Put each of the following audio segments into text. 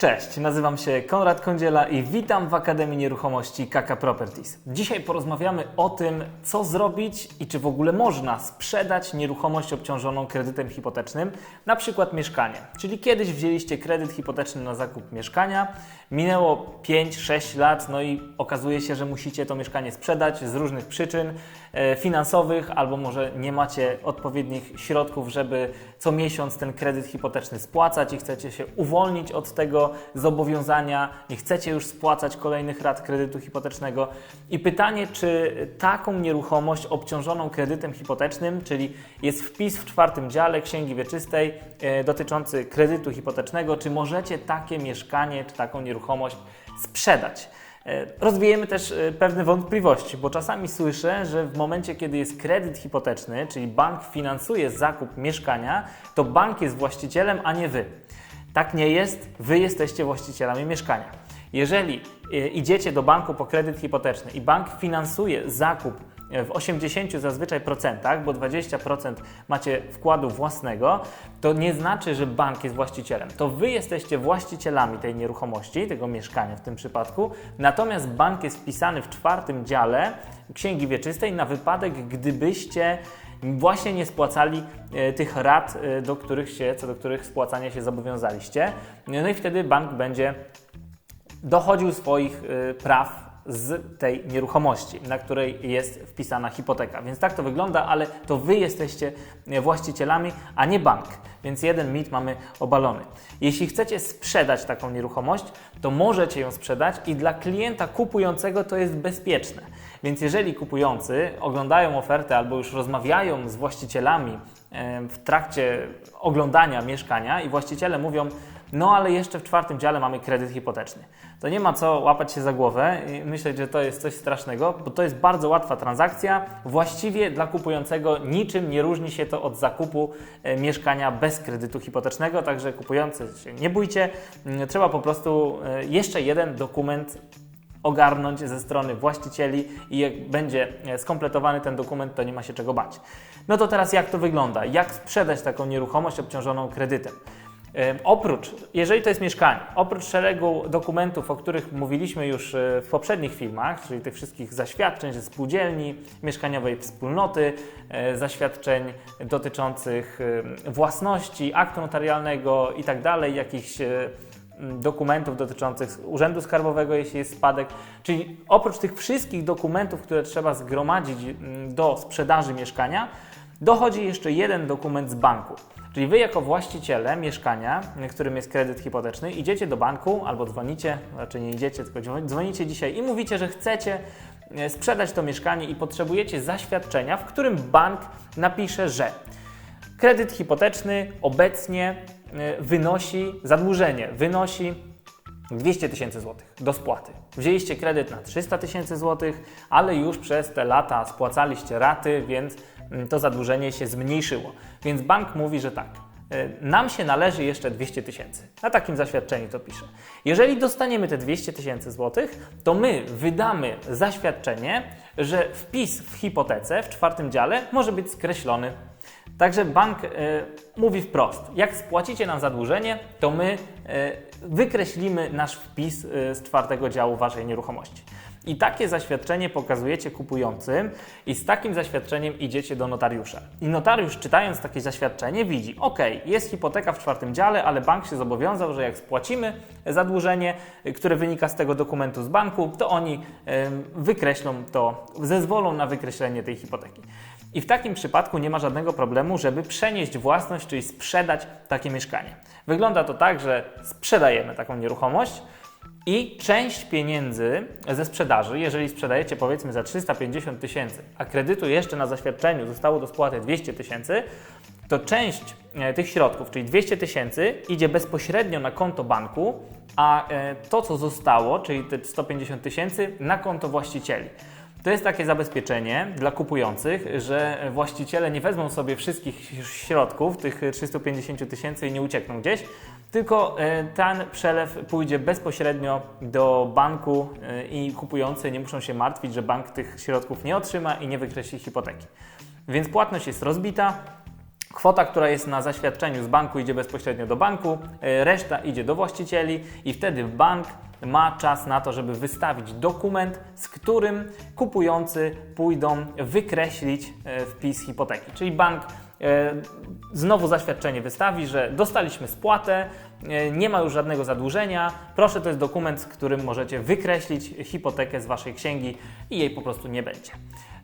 Cześć, nazywam się Konrad Kądziela i witam w Akademii Nieruchomości Kaka Properties. Dzisiaj porozmawiamy o tym, co zrobić i czy w ogóle można sprzedać nieruchomość obciążoną kredytem hipotecznym, na przykład mieszkanie. Czyli kiedyś wzięliście kredyt hipoteczny na zakup mieszkania, minęło 5-6 lat, no i okazuje się, że musicie to mieszkanie sprzedać z różnych przyczyn e, finansowych, albo może nie macie odpowiednich środków, żeby co miesiąc ten kredyt hipoteczny spłacać i chcecie się uwolnić od tego zobowiązania, nie chcecie już spłacać kolejnych rat kredytu hipotecznego. I pytanie, czy taką nieruchomość obciążoną kredytem hipotecznym, czyli jest wpis w czwartym dziale Księgi Wieczystej e, dotyczący kredytu hipotecznego, czy możecie takie mieszkanie czy taką nieruchomość sprzedać? E, Rozwijemy też e, pewne wątpliwości, bo czasami słyszę, że w momencie, kiedy jest kredyt hipoteczny, czyli bank finansuje zakup mieszkania, to bank jest właścicielem, a nie wy. Tak nie jest, wy jesteście właścicielami mieszkania. Jeżeli e, idziecie do banku po kredyt hipoteczny i bank finansuje zakup w 80 zazwyczaj procentach, bo 20% macie wkładu własnego, to nie znaczy, że bank jest właścicielem. To wy jesteście właścicielami tej nieruchomości, tego mieszkania w tym przypadku, natomiast bank jest wpisany w czwartym dziale Księgi Wieczystej na wypadek, gdybyście właśnie nie spłacali e, tych rat, e, do których się, co do których spłacania się zobowiązaliście. No i wtedy bank będzie dochodził swoich praw z tej nieruchomości, na której jest wpisana hipoteka. Więc tak to wygląda, ale to Wy jesteście właścicielami, a nie bank. Więc jeden mit mamy obalony. Jeśli chcecie sprzedać taką nieruchomość, to możecie ją sprzedać i dla klienta kupującego to jest bezpieczne. Więc jeżeli kupujący oglądają ofertę albo już rozmawiają z właścicielami w trakcie oglądania mieszkania i właściciele mówią, no ale jeszcze w czwartym dziale mamy kredyt hipoteczny. To nie ma co łapać się za głowę i myśleć, że to jest coś strasznego, bo to jest bardzo łatwa transakcja. Właściwie dla kupującego niczym nie różni się to od zakupu e, mieszkania bez kredytu hipotecznego, także kupujący się nie bójcie. Mm, Trzeba po prostu e, jeszcze jeden dokument ogarnąć ze strony właścicieli i jak będzie e, skompletowany ten dokument, to nie ma się czego bać. No to teraz jak to wygląda? Jak sprzedać taką nieruchomość obciążoną kredytem? E, Oprócz, jeżeli to jest mieszkanie, oprócz szeregu dokumentów, o których mówiliśmy już e, w poprzednich filmach, czyli tych wszystkich zaświadczeń ze spółdzielni, mieszkaniowej wspólnoty, zaświadczeń dotyczących własności, aktu notarialnego i tak jakichś dokumentów dotyczących Urzędu Skarbowego, jeśli jest spadek. Czyli oprócz tych wszystkich dokumentów, które trzeba zgromadzić m, do sprzedaży mieszkania, dochodzi jeszcze jeden dokument z banku. Czyli wy jako właściciele mieszkania, którym jest kredyt hipoteczny, idziecie do banku albo dzwonicie, raczej nie idziecie, tylko dzwoni- dzwonicie dzisiaj i mówicie, że chcecie e, sprzedać to mieszkanie i potrzebujecie zaświadczenia, w którym bank napisze, że kredyt hipoteczny obecnie wynosi, zadłużenie wynosi 200 tysięcy złotych do spłaty. Wzięliście kredyt na 300 tysięcy złotych, ale już przez te lata spłacaliście raty, więc mm, to zadłużenie się zmniejszyło. Więc bank mówi, że tak. y, Nam się należy jeszcze 200 tysięcy. Na takim zaświadczeniu to pisze. Jeżeli dostaniemy te 200 tysięcy złotych, to my wydamy zaświadczenie, że wpis w hipotece w czwartym dziale może być skreślony Także bank e, mówi wprost, jak spłacicie nam zadłużenie, to my e, wykreślimy nasz wpis e, z czwartego działu waszej nieruchomości. I takie zaświadczenie pokazujecie kupującym i z takim zaświadczeniem idziecie do notariusza. I notariusz czytając takie zaświadczenie widzi, ok, jest hipoteka w czwartym dziale, ale bank się zobowiązał, że jak spłacimy zadłużenie, y, które wynika z tego dokumentu z banku, to oni wykreślą to, zezwolą na wykreślenie tej hipoteki. I w takim przypadku nie ma żadnego problemu, żeby przenieść własność, czyli sprzedać takie mieszkanie. Wygląda to tak, że sprzedajemy taką nieruchomość i część pieniędzy ze sprzedaży, jeżeli sprzedajecie powiedzmy za 350 tysięcy, a kredytu jeszcze na zaświadczeniu zostało do spłaty 200 tysięcy, to część e, tych środków, czyli 200 tysięcy, idzie bezpośrednio na konto banku, a e, to, co zostało, czyli te 150 tysięcy, na konto właścicieli. To jest takie zabezpieczenie dla kupujących, że właściciele nie wezmą sobie wszystkich środków, tych 350 tysięcy i nie uciekną gdzieś, tylko e, ten przelew pójdzie bezpośrednio do banku e, i kupujący nie muszą się martwić, że bank tych środków nie otrzyma i nie wykreśli hipoteki. Więc płatność jest rozbita, Kwota, która jest na zaświadczeniu z banku, idzie bezpośrednio do banku, e, reszta idzie do właścicieli i wtedy bank ma czas na to, żeby wystawić dokument, z którym kupujący pójdą wykreślić e, wpis hipoteki. Czyli bank e, znowu zaświadczenie wystawi, że dostaliśmy spłatę, e, nie ma już żadnego zadłużenia. Proszę, to jest dokument, z którym możecie wykreślić hipotekę z waszej księgi i jej po prostu nie będzie.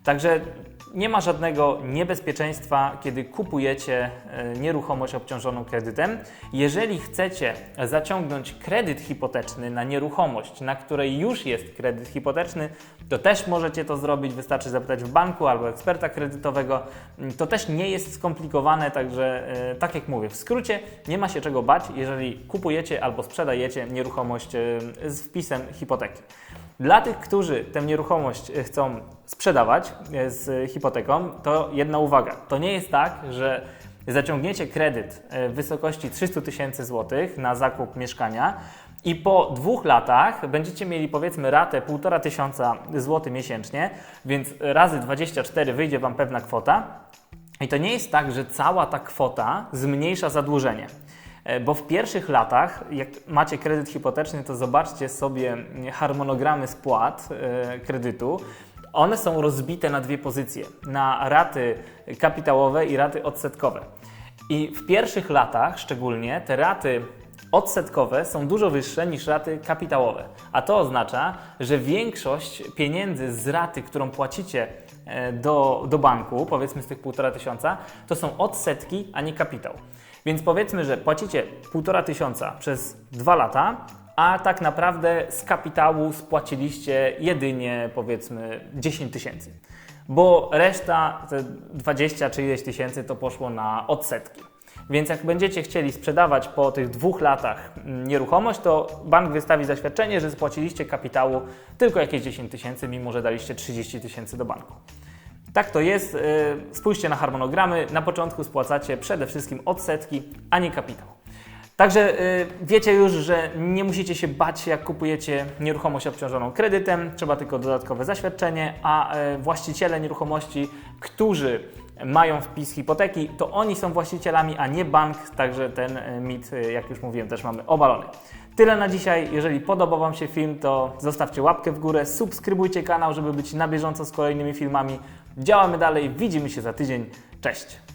Także nie ma żadnego niebezpieczeństwa, kiedy kupujecie e, nieruchomość obciążoną kredytem. Jeżeli chcecie zaciągnąć kredyt hipoteczny na nieruchomość, na której już jest kredyt hipoteczny, to też możecie to zrobić. Wystarczy zapytać w banku albo eksperta kredytowego. To też nie jest skomplikowane, także e, tak jak mówię, w skrócie nie ma się czego bać, jeżeli kupujecie albo sprzedajecie nieruchomość e, z wpisem hipoteki. Dla tych, którzy tę nieruchomość chcą sprzedawać z hipoteką, to jedna uwaga. To nie jest tak, że zaciągnięcie kredyt e, w wysokości 300 tysięcy złotych na zakup mieszkania i po dwóch latach będziecie mieli powiedzmy ratę 1,5 tysiąca złotych miesięcznie, więc razy 24 wyjdzie Wam pewna kwota. I to nie jest tak, że cała ta kwota zmniejsza zadłużenie. E, Bo w pierwszych latach, jak macie kredyt hipoteczny, to zobaczcie sobie harmonogramy spłat e, kredytu. One są rozbite na dwie pozycje: na raty kapitałowe i raty odsetkowe. I w pierwszych latach szczególnie te raty odsetkowe są dużo wyższe niż raty kapitałowe. A to oznacza, że większość pieniędzy z raty, którą płacicie e, do, do banku, powiedzmy z tych 1,5 tysiąca, to są odsetki, a nie kapitał. Więc powiedzmy, że płacicie 1,5 tysiąca przez dwa lata, a tak naprawdę z kapitału spłaciliście jedynie powiedzmy 10 tysięcy. Bo reszta, te 20 czy ileś tysięcy, to poszło na odsetki. Więc jak będziecie chcieli sprzedawać po tych dwóch latach mm, nieruchomość, to bank wystawi zaświadczenie, że spłaciliście kapitału tylko jakieś 10 tysięcy, mimo że daliście 30 tysięcy do banku. Tak to jest. Yy, Spójrzcie na harmonogramy. Na początku spłacacie przede wszystkim odsetki, a nie kapitał. Także y, wiecie już, że nie musicie się bać, jak kupujecie nieruchomość obciążoną kredytem, trzeba tylko dodatkowe zaświadczenie, a y, właściciele nieruchomości, którzy mają wpis hipoteki, to oni są właścicielami, a nie bank, także ten y, mit, jak już mówiłem, też mamy obalony. Tyle na dzisiaj. Jeżeli podobał Wam się film, to zostawcie łapkę w górę, subskrybujcie kanał, żeby być na bieżąco z kolejnymi filmami. Działamy dalej, widzimy się za tydzień. Cześć!